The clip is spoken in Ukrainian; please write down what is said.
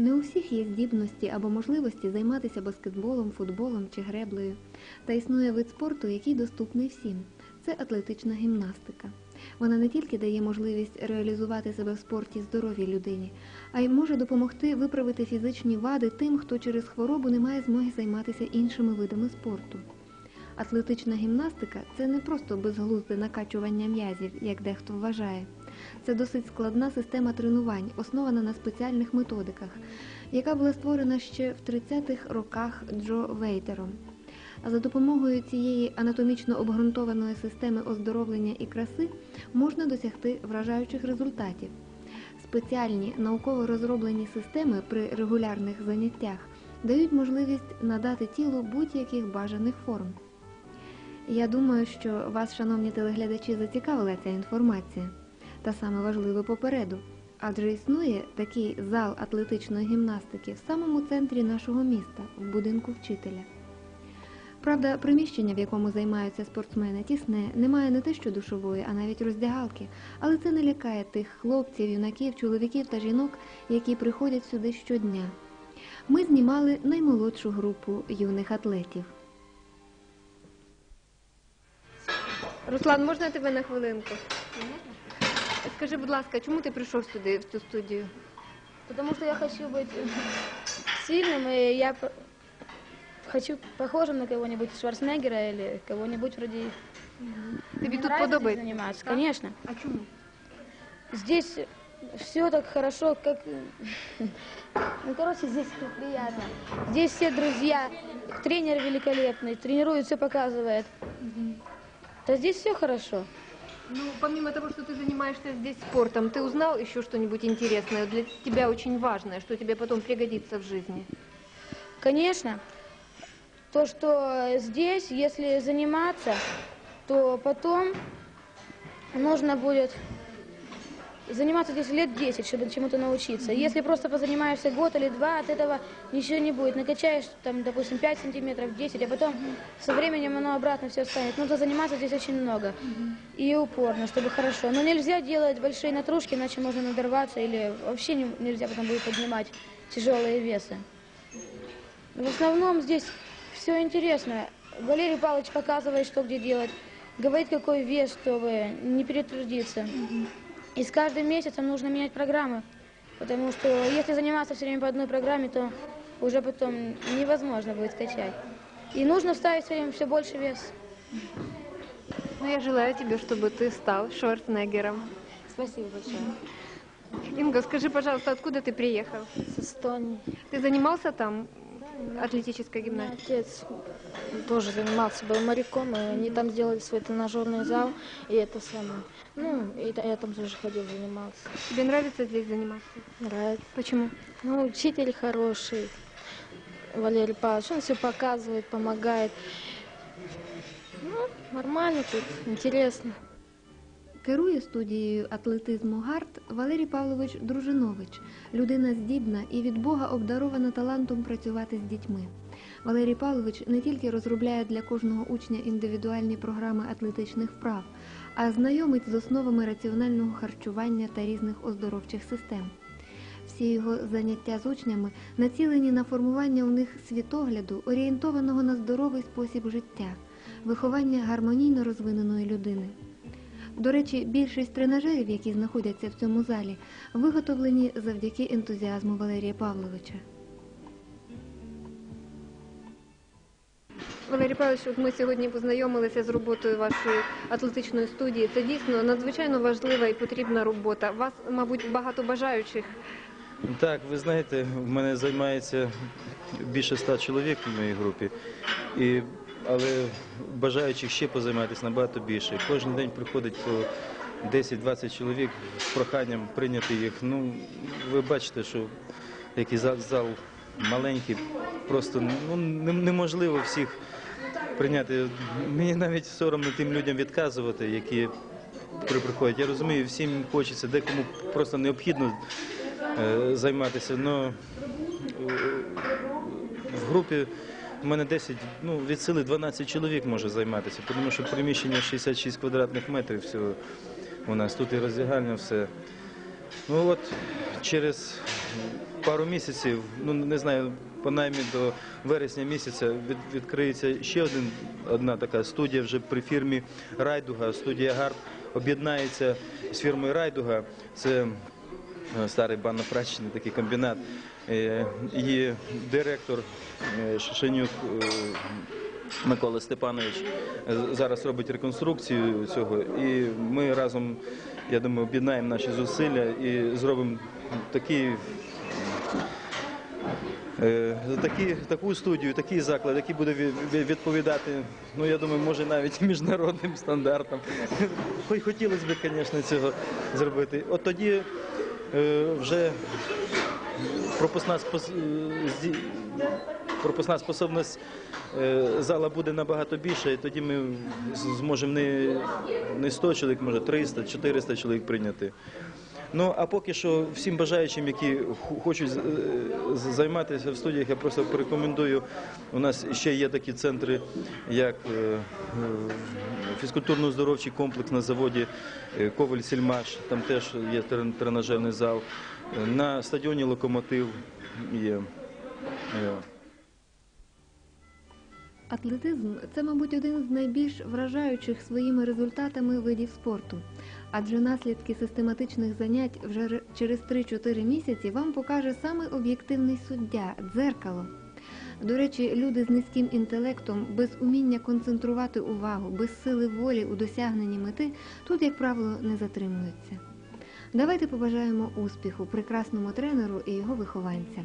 Не у всіх є здібності або можливості займатися баскетболом, футболом чи греблею. Та існує вид спорту, який доступний всім. Це атлетична гімнастика. Вона не тільки дає можливість реалізувати себе в спорті здоровій людині, а й може допомогти виправити фізичні вади тим, хто через хворобу не має змоги займатися іншими видами спорту. Атлетична гімнастика це не просто безглузде накачування м'язів, як дехто вважає. Це досить складна система тренувань, основана на спеціальних методиках, яка була створена ще в 30-х роках Джо Вейтером. За допомогою цієї анатомічно обґрунтованої системи оздоровлення і краси можна досягти вражаючих результатів. Спеціальні науково розроблені системи при регулярних заняттях дають можливість надати тілу будь-яких бажаних форм. Я думаю, що вас, шановні телеглядачі, зацікавила ця інформація. Та саме важливе попереду. Адже існує такий зал атлетичної гімнастики в самому центрі нашого міста, в будинку вчителя. Правда, приміщення, в якому займаються спортсмени, тісне, немає не те що душової, а навіть роздягалки, але це не лякає тих хлопців, юнаків, чоловіків та жінок, які приходять сюди щодня. Ми знімали наймолодшу групу юних атлетів. Руслан, можна тебе на хвилинку? Скажи, будь ласка, чому ти прийшов сюди, в цю студію? Потому что я хочу быть сильным, и я п- хочу похожим на кого-нибудь Шварценеггера или кого-нибудь вроде... Тобі Мне тут нравится здесь подобається? заниматься, Так? конечно. А чому? Здесь все так хорошо, как... Ну, короче, здесь приятно. Здесь все друзья, тренер великолепный, тренирует, все показывает. Да здесь все хорошо. Ну, помимо того, что ты занимаешься здесь спортом, ты узнал еще что-нибудь интересное, для тебя очень важное, что тебе потом пригодится в жизни? Конечно, то, что здесь, если заниматься, то потом нужно будет заниматься здесь лет 10, чтобы чему-то научиться. Если просто позанимаешься год или два, от этого ничего не будет. Накачаешь, там, допустим, 5 сантиметров, 10, а потом со временем оно обратно все станет. Нужно заниматься здесь очень много и упорно, чтобы хорошо. Но нельзя делать большие натружки, иначе можно надорваться или вообще не- нельзя потом будет поднимать тяжелые весы. В основном здесь все интересно. Валерий Павлович показывает, что где делать, говорит, какой вес, чтобы не перетрудиться. И с каждым месяцем нужно менять программы, потому что если заниматься все время по одной программе, то уже потом невозможно будет скачать. И нужно ставить все время все больше вес. Ну, я желаю тебе, чтобы ты стал Шварценеггером. Спасибо большое. Инга, скажи, пожалуйста, откуда ты приехал? С Эстонии. Ты занимался там меня гимнастикой? отец тоже занимался, был моряком, и они там сделали свой тренажерный зал, и это самое. Ну, и я там тоже ходил, занимался. Тебе нравится здесь заниматься? Нравится. Почему? Ну, учитель хороший, Валерий Павлович, он все показывает, помогает. Ну, нормально тут, интересно. Керує студією атлетизму ГАРД Валерій Павлович Дружинович, людина здібна і від Бога обдарована талантом працювати з дітьми. Валерій Павлович не тільки розробляє для кожного учня індивідуальні програми атлетичних вправ, а знайомить з основами раціонального харчування та різних оздоровчих систем. Всі його заняття з учнями націлені на формування у них світогляду, орієнтованого на здоровий спосіб життя, виховання гармонійно розвиненої людини. До речі, більшість тренажерів, які знаходяться в цьому залі, виготовлені завдяки ентузіазму Валерія Павловича. Валерій Павлович, от ми сьогодні познайомилися з роботою вашої атлетичної студії. Це дійсно надзвичайно важлива і потрібна робота. Вас, мабуть, багато бажаючих. Так, ви знаєте, в мене займається більше ста чоловік в моїй групі, і, але бажаючих ще позайматися набагато більше. Кожен день приходить по 10-20 чоловік з проханням прийняти їх. Ну, ви бачите, що який зал, маленький, просто ну, неможливо всіх прийняти. Мені навіть соромно тим людям відказувати, які приходять. Я розумію, всім хочеться, декому просто необхідно е, займатися. Но е, в групі в мене 10, ну від сили 12 чоловік може займатися, тому що приміщення 66 квадратних метрів всього у нас тут і роздягальня, все. Ну от через пару місяців, ну не знаю, принаймні до вересня місяця від, відкриється ще один, одна така студія вже при фірмі Райдуга. Студія Гард об'єднається з фірмою Райдуга. Це е, старий банно-прачечний такий комбінат. Е, Її директор е, Шишенюк е, Микола Степанович е, зараз робить реконструкцію цього, і ми разом, я думаю, об'єднаємо наші зусилля і зробимо такий. е, Такі, таку студію, такий заклад, який буде ві- ві- відповідати, ну я думаю, може навіть міжнародним стандартам. Хотілося б, звісно, цього зробити. От тоді е, вже пропускна, спос... е, пропускна способність е, зала буде набагато більша, і тоді ми зможемо не, не 100 чоловік, може 300, 400 чоловік прийняти. Ну а поки що всім бажаючим, які хочуть з- займатися в студіях, я просто порекомендую. У нас ще є такі центри, як е, е, фізкультурно-здоровчий комплекс на заводі е, Коваль Сільмаш, там теж є трен- тренажерний зал. Е, На стадіоні Локомотив є. Е, Атлетизм це, мабуть, один з найбільш вражаючих своїми результатами видів спорту. Адже наслідки систематичних занять вже через 3-4 місяці вам покаже саме об'єктивний суддя дзеркало. До речі, люди з низьким інтелектом, без уміння концентрувати увагу, без сили волі у досягненні мети тут, як правило, не затримуються. Давайте побажаємо успіху прекрасному тренеру і його вихованцям.